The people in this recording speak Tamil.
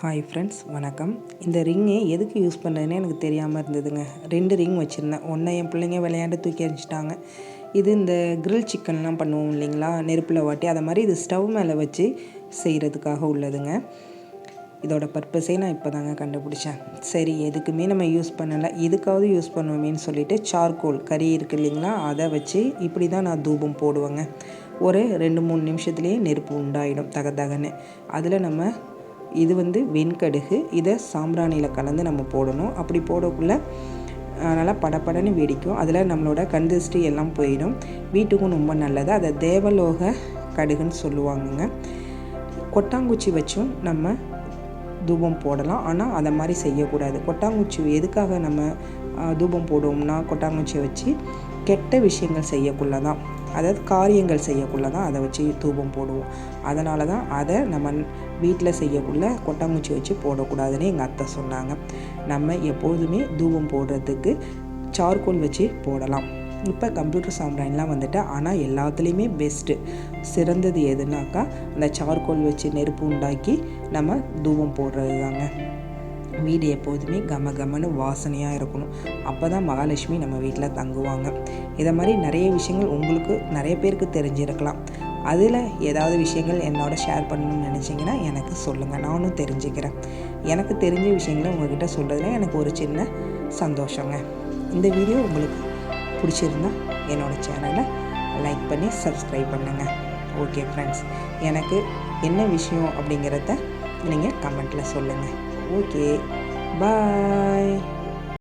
ஹாய் ஃப்ரெண்ட்ஸ் வணக்கம். இந்த ரிங்கு எதுக்கு யூஸ் பண்ணுறதுன்னு எனக்கு தெரியாமல் இருந்ததுங்க. ரெண்டு ரிங் வச்சுருந்தேன். ஒன்றை என் பிள்ளைங்க விளையாண்டு தூக்கி அடிச்சிட்டாங்க இது இந்த கிரில் சிக்கன்லாம் பண்ணுவோம் இல்லைங்களா? நெருப்பில் வாட்டி அதை மாதிரி இது ஸ்டவ் மேலே வச்சு செய்கிறதுக்காக உள்ளதுங்க. இதோட பர்பஸே நான் இப்போ தாங்க கண்டுபிடிச்சேன். சரி எதுக்குமே நம்ம யூஸ் பண்ணலை. இதுக்காவது யூஸ் பண்ணுவோமேன்னு சொல்லிட்டு சார்கோல் கறி இருக்குது இல்லைங்களா? அதை வச்சு இப்படி தான் நான் தூபம் போடுவேங்க. ஒரு ரெண்டு மூணு நிமிஷத்துலேயே நெருப்பு உண்டாயிடும். தக தகன்னு அதில் நம்ம இது வந்து வெண்கடுகு. இதை சாம்பிராணியில் கலந்து நம்ம போடணும். அப்படி போடக்குள்ளே நல்லா படப்படன்னு வெடிக்கும். அதில் நம்மளோட கந்திஷ்டி எல்லாம் போயிடும். வீட்டுக்கும் ரொம்ப நல்லது. அதை தேவலோக கடுகுன்னு சொல்லுவாங்கங்க. கொட்டாங்குச்சி வச்சும் நம்ம தூபம் போடலாம். ஆனால் அதை மாதிரி செய்யக்கூடாது. கொட்டாங்குச்சி எதுக்காக நம்ம தூபம் போடுவோம்னா கொட்டாங்குச்சியை வச்சு கெட்ட விஷயங்கள் செய்யக்குள்ள தான் அதாவது காரியங்கள் செய்யக்குள்ள தான் அதை வச்சு தூபம் போடுவோம். அதனால தான் அதை நம்ம வீட்டில் செய்யக்குள்ள கொட்டாங்குச்சி வச்சு போடக்கூடாதுன்னு எங்கள் அத்தை சொன்னாங்க. நம்ம எப்போதுமே தூபம் போடுறதுக்கு சார்கோல் வச்சு போடலாம். இப்போ கம்ப்யூட்டர் சாம்பிராணிலாம் வந்துட்டு ஆனால் எல்லாத்துலேயுமே பெஸ்ட்டு சிறந்தது எதுனாக்கா அந்த சார்கோல் வச்சு நெருப்பு உண்டாக்கி நம்ம தூபம் போடுறது தாங்க வீடு எப்போதுமே கம கமன்னு வாசனையாக இருக்கணும். அப்போ தான் மகாலட்சுமி நம்ம வீட்டில் தங்குவாங்க. இதை மாதிரி நிறைய விஷயங்கள் உங்களுக்கு நிறைய பேருக்கு தெரிஞ்சிருக்கலாம். அதில் ஏதாவது விஷயங்கள் என்னோட ஷேர் பண்ணணும்னு நினச்சிங்கன்னா எனக்கு சொல்லுங்கள் நானும் தெரிஞ்சுக்கிறேன். எனக்கு தெரிஞ்ச விஷயங்களை உங்கள்கிட்ட சொல்கிறதுல எனக்கு ஒரு சின்ன சந்தோஷங்க. இந்த வீடியோ உங்களுக்கு பிடிச்சிருந்தா என்னோடய சேனலை லைக் பண்ணி சப்ஸ்கிரைப் பண்ணுங்கள் ஓகே ஃப்ரெண்ட்ஸ் எனக்கு என்ன விஷயம் அப்படிங்கிறத நீங்கள் கமெண்ட்டில் சொல்லுங்கள் ஓகே பாய்